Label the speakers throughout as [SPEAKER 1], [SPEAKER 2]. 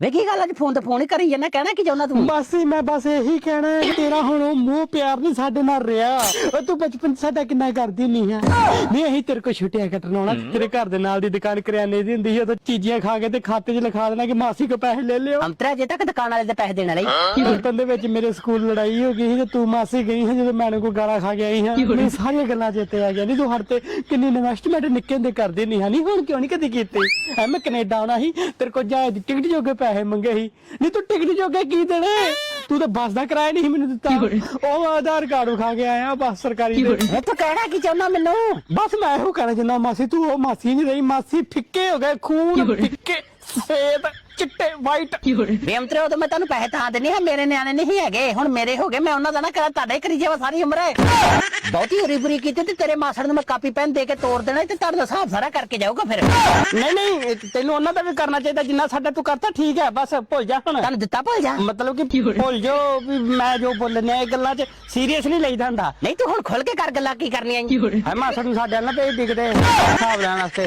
[SPEAKER 1] ਵੇ ਕੀ ਗੱਲ ਅੱਜ ਫੋਨ ਤੇ ਫੋਨ ਹੀ ਕਰੀ ਜਾਂਦਾ ਕਹਿਣਾ ਕੀ ਚਾਹੁੰਦਾ ਤੂੰ?
[SPEAKER 2] ਮਾਸੀ ਮੈਂ ਬਸ ਇਹੀ ਕਹਿਣਾ ਹੈ ਕਿ ਤੇਰਾ ਹੁਣ ਉਹ ਮੋਹ ਪਿਆਰ ਨਹੀਂ ਸਾਡੇ ਨਾਲ ਰਿਹਾ। ਉਹ ਤੂੰ ਬਚਪਨ 'ਚ ਸਾਡਾ ਕਿੰਨਾ ਕਰਦੀ ਨਹੀਂ ਆ ਨਹੀਂ ਅਸੀਂ ਤੇਰੇ ਕੋਲ ਛੁੱਟੀਆਂ ਕੱਟਣ ਆਉਣਾ। ਤੇਰੇ ਘਰ ਦੇ ਨਾਲ ਦੀ ਦੁਕਾਨ ਕਰਿਆਨੇ ਦੀ ਹੁੰਦੀ ਸੀ ਉਦੋਂ ਚੀਜ਼ੀਆਂ ਖਾ ਕੇ ਤੇ ਖਾਤੇ 'ਚ ਲਿਖਾ ਦੇਣਾ ਕਿ ਮਾਸੀ ਕੋ ਪੈਸੇ ਲੈ ਲਿਓ।
[SPEAKER 1] ਅੰਤਰਾ ਜੇ ਤੱਕ ਦੁਕਾਨ ਵਾਲੇ ਦੇ ਪੈਸੇ ਦੇਣ ਵਾਲੇ
[SPEAKER 2] ਬਚਪਨ ਦੇ ਵਿੱਚ ਮੇਰੇ ਸਕੂਲ ਲੜਾਈ ਹੋ ਗਈ ਸੀ ਤੇ ਤੂੰ ਮਾਸੀ ਗਈ ਸੀ ਜਦੋਂ ਮੈਨੂੰ ਕੋਈ ਗਾਲਾਂ ਖਾ ਕੇ ਆਈ ਹਾਂ ਮੈਨੂੰ ਸਾਰੀਆਂ ਗੱਲਾਂ ਚੇਤੇ ਆ ਗਈਆਂ। ਨਹੀਂ ਤੂੰ ਹੜ ਤੇ ਕਿੰਨੀ ਇਨਵੈਸਟਮੈਂਟ ਨਿੱਕੇ ਹੁੰਦੇ ਕਰਦੀ ਨਹੀਂ ਹਨੀ ਹੁਣ ਕਿਉਂ ਨਹੀਂ ਕਦੀ ਕੀਤੀ? ਐ ਮੈਂ ਕੈਨੇਡਾ ਆਉਣਾ ਸੀ ਤੇਰੇ ਕੋਲ ਜਾ ਟਿਕਟ ਜੋਗੇ ਪੈਸੇ ਮੰਗੇ ਸੀ। ਨਹੀਂ ਤੂੰ ਟਿਕਟ ਜੋਗੇ ਕੀ ਦੇਣੇ? ਤੂੰ ਤਾਂ ਬੱਸ ਦਾ ਕਿਰਾਇਆ ਨਹੀਂ ਸੀ ਮੈਨੂੰ ਦਿੱਤਾ। ਉਹ ਆਧਾਰ ਕਾਰਡ ਖਾ ਕੇ ਆਇਆ ਬੱਸ ਸਰਕਾਰੀ ਦੇ।
[SPEAKER 1] ਵੇ ਤੂੰ ਕਹਿਣਾ ਕੀ ਚਾਹੁੰਦਾ ਮੈਨੂੰ?
[SPEAKER 2] ਬਸ ਮੈਂ ਇਹੋ ਕਹਿਣਾ ਚਾਹੁੰਦਾ ਮਾਸੀ ਤੂੰ ਉਹ ਮਾਸੀ ਨਹੀਂ ਰਹੀ ਮਾਸੀ ਫਿੱਕੇ ਹੋ ਗਏ ਖੂਨ ਫਿੱਕੇ ਸਫੇਦ ਚਿੱਟੇ ਵਾਈਟ
[SPEAKER 1] ਵੇ ਅੰਤਰੇ ਉਹ ਤਾਂ ਮੈਂ ਤੈਨੂੰ ਪੈਸੇ ਤਾਂ ਦੇਣੇ ਹੈ ਮੇਰੇ ਨਿਆਣੇ ਨਹੀਂ ਹੈਗੇ। ਹੁਣ ਮੇਰੇ ਹੋ ਗਏ ਮੈਂ ਉਹਨਾਂ ਦਾ ਨਾ ਕਰਾਂ ਤੁਹਾਡੇ ਕਰੀ ਜਾਵਾ ਸਾਰੀ ਉਮਰ ਬਹੁਤੀ ਹਰੀ ਬੁਰੀ ਕੀਤੀ ਤੇ ਤੇਰੇ ਮਾਸੜ ਨੂੰ ਮੈਂ ਕਾਪੀ ਪੈਨ ਦੇ ਕੇ ਤੋੜ ਦੇਣਾ ਤੇ ਤੁਹਾਡਾ ਹਿਸਾਬ ਸਾਰਾ ਕਰਕੇ ਜਾਊਗਾ ਫਿਰ।
[SPEAKER 2] ਨਹੀਂ ਨਹੀਂ ਤੈਨੂੰ ਉਹਨਾਂ ਦਾ ਵੀ ਕਰਨਾ ਚਾਹੀਦਾ ਜਿੰਨਾ ਸਾਡਾ ਤੂੰ ਕਰਤਾ ਠੀਕ ਹੈ ਬਸ ਭੁੱਲ ਜਾ ਹੁਣ।
[SPEAKER 1] ਤੁਹਾਨੂੰ ਦਿੱਤਾ ਭੁੱਲ ਜਾ।
[SPEAKER 2] ਮਤਲਬ ਕਿ ਭੁੱਲ ਜੋ ਵੀ ਮੈਂ ਜੋ ਬੋਲਨੇ ਇਹ ਗੱਲਾਂ 'ਚ ਸੀਰੀਅਸ ਨਹੀਂ ਲਈਦਾ ਹੁੰਦਾ।
[SPEAKER 1] ਨਹੀਂ ਤੂੰ ਹੁਣ ਖੁੱਲ ਕੇ ਕਰ ਗੱਲਾਂ ਕੀ ਕਰਨੀਆਂ?
[SPEAKER 2] ਹੈ ਮਾਸੜ ਨੂੰ ਸਾਡੇ ਨਾਲ ਭੇਜ ਦਿਖਦੇ ਹਿਸਾਬ ਲੈਣ ਵਾਸਤੇ।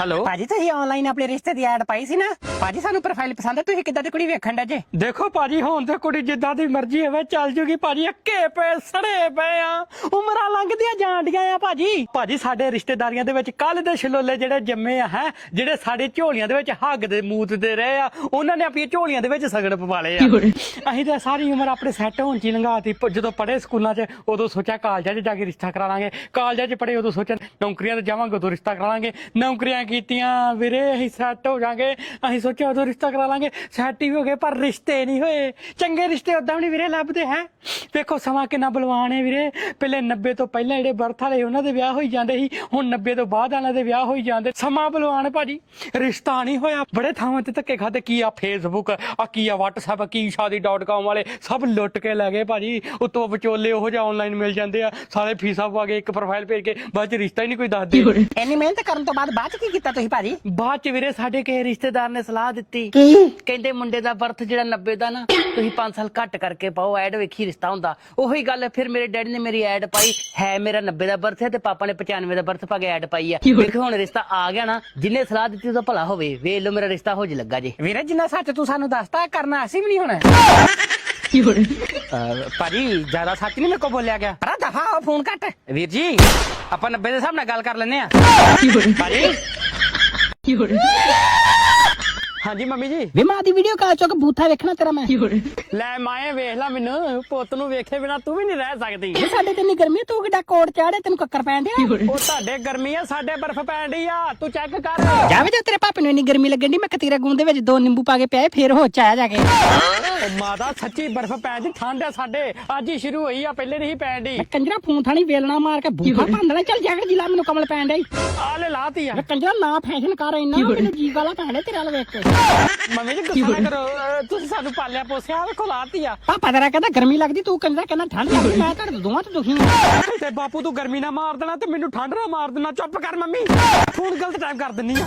[SPEAKER 2] ਹੈਲੋ
[SPEAKER 1] ਭਾਜੀ ਤੁਸੀਂ ਆਨਲਾਈਨ ਆਪਣੇ ਰਿਸ਼ਤੇ ਦੀ ਐਡ ਪਾਈ ਸੀ ਨਾ? ਭਾਜੀ ਸਾਨੂੰ ਪ੍ਰੋਫਾਈਲ ਪਸੰਦ ਹੈ ਤੁਸੀਂ ਕਿੱਦਾਂ ਦੀ ਕੁੜੀ ਵੇਖਣ ਦਾ ਜੇ?
[SPEAKER 2] ਦੇਖੋ ਭਾਜੀ ਹੁਣ ਤੇ ਕੁੜੀ ਜਿੱਦਾਂ ਦੀ ਮਰਜ਼ੀ ਹੋਵੇ ਚੱਲ ਜੂਗੀ। ਭਾਜੀ ਅੱਕੇ ਪਏ ਸੜੇ ਪਏ ਆ। ਉਮਰਾਂ ਲੰਘਦੀਆਂ ਜਾਂਦੀਆਂ ਆ ਭਾਜੀ। ਭਾਜੀ ਸਾਡੇ ਰਿਸ਼ਤੇਦਾਰੀਆਂ ਦੇ ਵਿੱਚ ਕੱਲ ਦੇ ਛਲੋਲੇ ਜਿਹੜੇ ਜੰਮੇ ਆ ਹੈ ਜਿਹੜੇ ਸਾਡੇ ਝੋਲੀਆਂ ਦੇ ਵਿੱਚ ਹੱਗ ਦੇ ਮੂਤ ਦੇ ਰਹੇ ਆ ਉਹਨਾਂ ਨੇ ਆਪਣੀਆਂ ਝੋਲੀਆਂ ਦੇ ਵਿੱਚ ਸਗੜ ਪਵਾ ਲਏ ਆ ਅਸੀਂ ਤਾਂ ਸਾਰੀ ਉਮਰ ਆਪਣੇ ਸੈੱਟ ਹੋਣ ਚ ਲੰਘਾਤੀ ਜਦੋਂ ਪੜ੍ਹੇ ਸਕੂਲਾਂ 'ਚ ਉਦੋਂ ਸੋਚਿਆ ਕਾਲਜਾਂ 'ਚ ਜਾ ਕੇ ਰਿਸ਼ਤਾ ਕਰਾ ਲਾਂਗੇ। ਕਾਲਜਾਂ 'ਚ ਪੜ੍ਹੇ ਉਦੋਂ ਸੋਚਿਆ ਨੌਕਰੀਆਂ ਤੇ ਜਾਵਾਂਗੇ ਉਦੋਂ ਰਿਸ਼ਤਾ ਕਰਾ ਲਾਂਗੇ। ਨੌਕਰੀਆਂ ਕੀਤੀਆਂ, ਵੀਰੇ, ਅਸੀਂ ਸੈੱਟ ਹੋ ਜਾਾਂਗੇ। ਅਸੀਂ ਸੋਚਿਆ ਉਦੋਂ ਰਿਸ਼ਤਾ ਕਰਾ ਲਾਂਗੇ। ਸੈੱਟ ਹੀ ਹੋ ਗਏ, ਪਰ ਰਿਸ਼ਤੇ ਨਹੀਂ ਹੋਏ। ਚੰਗੇ ਰਿਸ਼ਤੇ ਉਦਾਂ ਵੀ ਵੀਰੇ ਲੱਭਦੇ, ਹੈ? ਵੇਖੋ ਸਮਾਂ ਕਿੰਨਾ ਬਲਵਾਨ ਹੈ ਵੀਰੇ। ਪਹਿਲੇ 90 ਤੋਂ ਪਹਿਲਾਂ ਜਿਹੜੇ ਬਰਥ ਵਾਲੇ ਉਹਨਾਂ ਦੇ ਵਿਆਹ ਹੋਈ ਜਾਂਦੇ ਸੀ। ਹੁਣ 90 ਤੋਂ ਬਾਅਦ ਵਾਲਿਆਂ ਦੇ ਵਿਆਹ ਹੋਈ ਜਾਂਦੇ। ਸਮਾਂ ਬਲਵਾਨ ਭਾਜੀ। ਰਿਸ਼ਤਾ ਨਹੀਂ ਹੋਇਆ। ਬੜੇ ਥਾਵਾਂ ਤੇ ਧੱਕੇ ਖਾਦੇ ਕੀ ਆ ਫੇਸਬੁੱਕ ਆ ਕੀ ਆ WhatsApp, ਕੀ ਸ਼ਾਦੀ.com ਵਾਲੇ। ਸਭ ਲੁੱਟ ਕੇ ਲੈ ਗਏ ਭਾਜੀ। ਉਤੋਂ ਵਿਚੋਲੇ ਉਹੋ ਜਿਹਾ ਆਨਲਾਈਨ ਮਿਲ ਜਾਂਦੇ ਆ। ਸਾਰੇ ਫੀਸਾਂ ਪਾ ਕੇ ਇੱਕ ਪ੍ਰੋਫਾਈਲ ਭੇਜ ਕੇ। ਬਾਅਦ ਚ ਰਿਸ਼ਤਾ ਹੀ ਨਹੀਂ ਕੋਈ ਦੱਸਦੇ।
[SPEAKER 1] ਇੰਨੀ ਮਿਹਨਤ ਕਰਨ ਤੋਂ ਬਾਅਦ ਬਾਅਦ ਕੀ ਕੀਤਾ ਤੁਸੀਂ ਭਾਜੀ?
[SPEAKER 2] ਬਾਅਦ ਚ ਵੀਰੇ ਸਾਡੇ ਕਿਸੇ ਰਿਸ਼ਤੇਦਾਰ ਨੇ ਸਲਾਹ ਦਿੱਤੀ।
[SPEAKER 1] ਕਹਿੰਦੇ ਮੁੰਡੇ ਦਾ ਬਰਥ ਜਿਹੜਾ 90 ਦਾ ਨਾ ਤੁਸੀਂ 5 ਸਾਲ ਘੱਟ ਕਰਕੇ ਪਾਓ ਐਡ ਵੇਖੀ ਰਿਸ਼ਤਾ ਹੁੰਦਾ। ਉਹੀ ਗੱਲ ਫਿਰ ਮੇਰੇ ਡੈਡੀ ਨੇ ਮੇਰੀ ਐਡ ਪਾਈ। ਹੈ ਮੇਰਾ 90 ਦਾ ਬਰਥ ਹੈ ਤੇ ਪਾਪਾ ਨੇ 95 ਦਾ ਬਰਥ ਪਾ ਕੇ ਐਡ ਪਾਈ ਆ ਵੇਖੋ ਹੁਣ ਰਿਸ਼ਤਾ ਆ ਗਿਆ ਨਾ ਜਿੰਨੇ ਸਲਾਹ ਦਿੱਤੀ ਉਹਦਾ ਭਲਾ ਹੋਵੇ। ਵੇਖ ਲਓ ਮੇਰਾ ਰਿਸ਼ਤਾ ਹੋ ਜ ਲੱਗਾ ਜੇ। ਵੀਰੇ ਜਿੰਨਾ ਸੱਚ ਤੂੰ ਸਾਨੂੰ ਦੱਸਤਾ ਕਰਨਾ ਅਸੀਂ ਵੀ ਨਹੀਂ ਹੁਣ।
[SPEAKER 2] ਭਾਜੀ ਜ਼ਿਆਦਾ ਸੱਚ ਨਹੀਂ ਮੇਰੇ ਕੋ ਬੋਲਿਆ ਗਿਆ।
[SPEAKER 1] ਪਰ ਦਫਾ ਫੋਨ ਕੱਟ
[SPEAKER 2] ਵੀਰ ਜੀ ਆਪਾਂ 90 ਦੇ ਹਿਸਾਬ ਨਾਲ ਗੱਲ ਕਰ ਲੈਨੇ ਆ ਭਾਜੀ 有人。ਹਾਂਜੀ ਮੰਮੀ ਜੀ।
[SPEAKER 1] ਵੇ ਮਾਂ ਦੀ ਵੀਡੀਓ ਕਾਲ ਚੁੱਕ ਬੂਥਾ ਵੇਖਣਾ ਤੇਰਾ ਮੈਂ।
[SPEAKER 2] ਲੈ ਮਾਏ ਵੇਖ ਲੈ ਮੈਨੂੰ ਪੁੱਤ ਨੂੰ ਵੇਖੇ ਬਿਨਾ ਤੂੰ ਵੀ ਨਹੀਂ ਰਹਿ ਸਕਦੀ।
[SPEAKER 1] ਇਹ ਸਾਡੇ ਤੇ ਇੰਨੀ ਗਰਮੀ ਤੂੰ ਕਿੱਡਾ ਕੋਟ ਚਾੜੇ ਤੈਨੂੰ ਕੱਕਰ ਪੈਣ ਡਿਆ?
[SPEAKER 2] ਉਹ ਤੁਹਾਡੇ ਗਰਮੀ ਆ ਸਾਡੇ ਬਰਫ਼ ਪੈਣ ਡਈ ਆ ਤੂੰ ਚੈੱਕ ਕਰ।
[SPEAKER 1] ਜਾਵੇ ਜੇ ਤੇਰੇ ਪਾਪੇ ਨੂੰ ਇੰਨੀ ਗਰਮੀ ਲੱਗਣ ਦੀ ਮੈਂ ਕਤੀਰਾ ਗੂੰਦ ਦੇ ਵਿੱਚ ਦੋ ਨਿੰਬੂ ਪਾ ਕੇ ਪਿਆਏ ਫੇਰ ਹੋ ਚਾਇਆ ਜਾ ਕੇ।
[SPEAKER 2] ਉਹ ਮਾਦਾ ਸੱਚੀ ਬਰਫ਼ ਦੀ ਠੰਡ ਆ ਸਾਡੇ ਅੱਜ ਹੀ ਸ਼ੁਰੂ ਹੋਈ ਆ ਪਹਿਲੇ ਨਹੀਂ ਪੈਣ ਡਈ।
[SPEAKER 1] ਕੰਜਰਾ ਫੋਨ ਥਾਣੀ ਵੇਲਣਾ ਮਾਰ ਕੇ ਬੂਥਾ ਭੰਦਣਾ ਚੱਲ ਜਾ ਕੇ ਜਿਲਾ ਮੈਨੂੰ ਕਮਲ ਪੈਣ ਡਈ।
[SPEAKER 2] ਆ ਲੈ ਲਾਤੀ ਆ।
[SPEAKER 1] ਕੰਜਰਾ ਨਾ ਫੈਸ਼ਨ ਕਰ ਇੰਨਾ ਮੈਨੂੰ ਜੀ ਵਾਲਾ ਪੈਣੇ ਤੇਰੇ ਵੇਖ ਕੇ।
[SPEAKER 2] ਮੰਮੀ ਜੀ ਗੁੱਸਾ ਨਾ ਕਰੋ। ਅਹ ਤੁਸੀਂ ਸਾਨੂੰ ਪਾਲਿਆ ਪੋਸਿਆ ਵੇਖੋ ਲਾਤੀ ਆ।
[SPEAKER 1] ਪਾਪਾ ਤੇਰਾ ਕਹਿੰਦਾ ਗਰਮੀ ਲੱਗਦੀ ਤੂੰ ਕੰਜਰਾ ਕਹਿੰਦਾ ਠੰਡ ਲੱਗਦੀ ਮੈਂ ਤੁਹਾਡੇ ਦੋਵਾਂ ਤੋਂ ਦੁਖੀ ਹਾਂ।
[SPEAKER 2] ਤੇ ਬਾਪੂ ਤੂੰ ਗਰਮੀ ਨਾ ਮਾਰ ਦੇਣਾ ਤੇ ਮੈਨੂੰ ਠੰਡ ਨਾ ਮਾਰ ਦੇਣਾ। ਚੁੱਪ ਕਰ ਮੰਮੀ। ਫੋਨ ਗਲਤ ਟਾਈਮ ਕਰ ਦਿੰਨੀ ਆ।